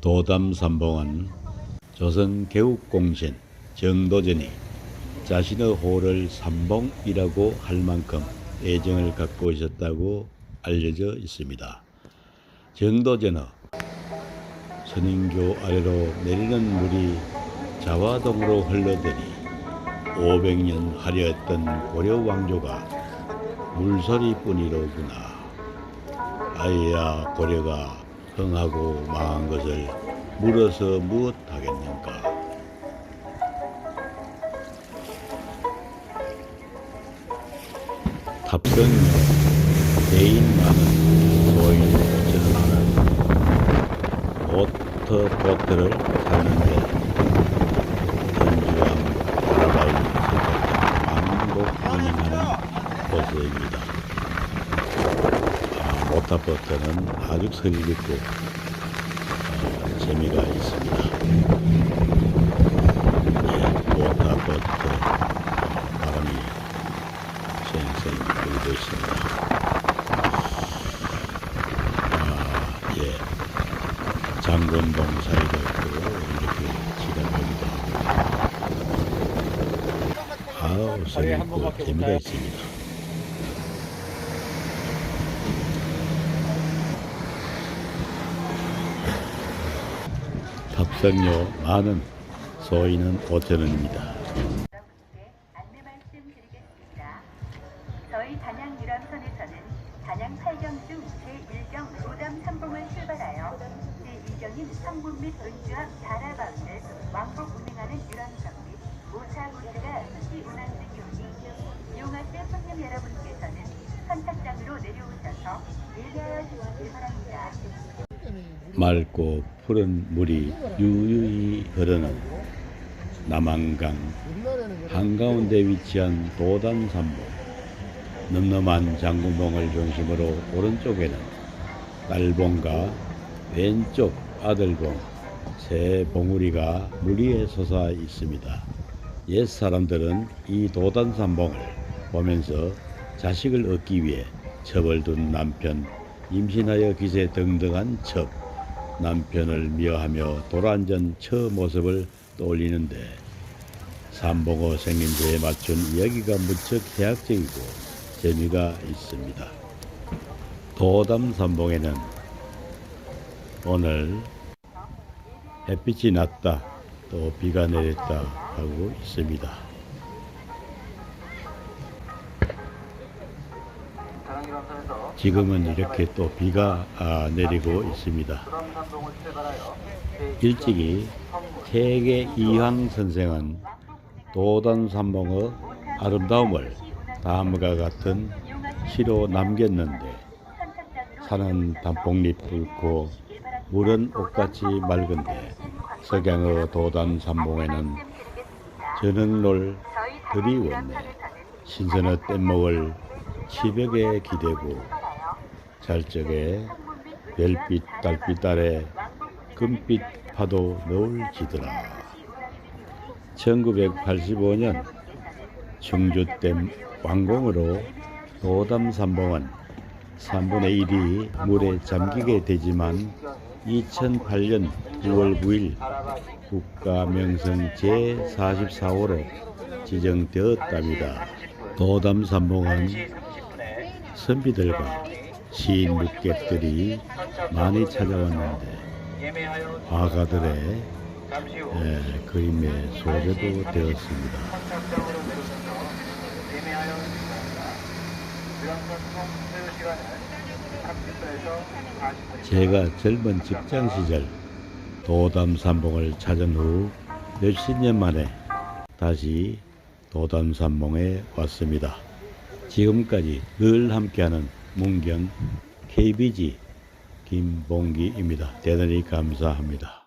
도담삼봉은 조선 개국공신 정도전이 자신의 호를 삼봉이라고 할 만큼 애정을 갖고 있었다고 알려져 있습니다. 정도전의 선인교 아래로 내리는 물이 자화동으로 흘러더니 500년 하려했던 고려 왕조가 물소리뿐이로구나. 아이야 고려가 흥하고 망한 것을 물어서 무엇 하겠는가. 탑승료 대인 많은 소인 전하는 모터보트를 탔는데 전주함 바라바이 왕복 운행하는 코스입니다. 아, 모터보트는 아주 스릴있고 어, 재미가 있습니다. 예, 모터보트 바람이 쌩쌩 불고 있습니다. 아, 예. 장건동 사이도 있고 이렇게 지나가기도 하고 아우 재미있고 재미가 있습니다. 탑승료 만원 소인은 5천원입니다. 여러분께 안내 말씀드리겠습니다. 저희 단양 유람선에서는 단양 8경 중 제1경 로담 3봉을 출발하여 제2경인 성북 및 은주항 다라바운드 왕복 운행하는 유람선 및 5차 코스가 수시 운항 중이오니 이용하실 손님 여러분께서는 선착장으로 내려오셔서 예매하여 주시기 바랍니다. 맑고 푸른 물이 유유히 흐르는 남한강. 한가운데 위치한 도단산봉 늠름한 장군봉을 중심으로 오른쪽에는 딸봉과 왼쪽 아들봉 세 봉우리가 물 위에 솟아 있습니다. 옛 사람들은 이 도단산봉을 보면서 자식을 얻기 위해 첩을 둔 남편, 임신하여 기세 등등한 첩, 남편을 미워하며 돌아앉은 처 모습을 떠올리는데 삼봉어 생긴 데에 맞춘 이야기가 무척 대학적이고 재미가 있습니다. 도담 삼봉에는 오늘 햇빛이 났다 또 비가 내렸다 하고 있습니다. 지금은 이렇게 또 비가 아, 내리고 있습니다. 일찍이 세계 이황 선생은 도단삼봉의 아름다움을 다음과 같은 시로 남겼는데 산은 단풍잎 붉고 물은 옷같이 맑은데 석양의 도단삼봉에는 저녁놀 왔네 신선의 뗏목을 치벽에 기대고 잘 적에 별빛 달빛 아래 금빛 파도 노을 지더라 1985년 청주댐 완공으로 도담 삼봉은 3분의 1이 물에 잠기게 되지만 2008년 9월 9일 국가명성 제44호로 지정되었답니다. 도담 삼봉은 선비들과 시인 묵객들이 많이 찾아왔는데 화가들의 예, 그림에 소재도 되었습니다. 제가 젊은 직장 시절 도담삼봉을 찾은 후 몇십 년 만에 다시 도담삼봉에 왔습니다. 지금까지 늘 함께하는 문경 KBG 김봉기입니다. 대단히 감사합니다.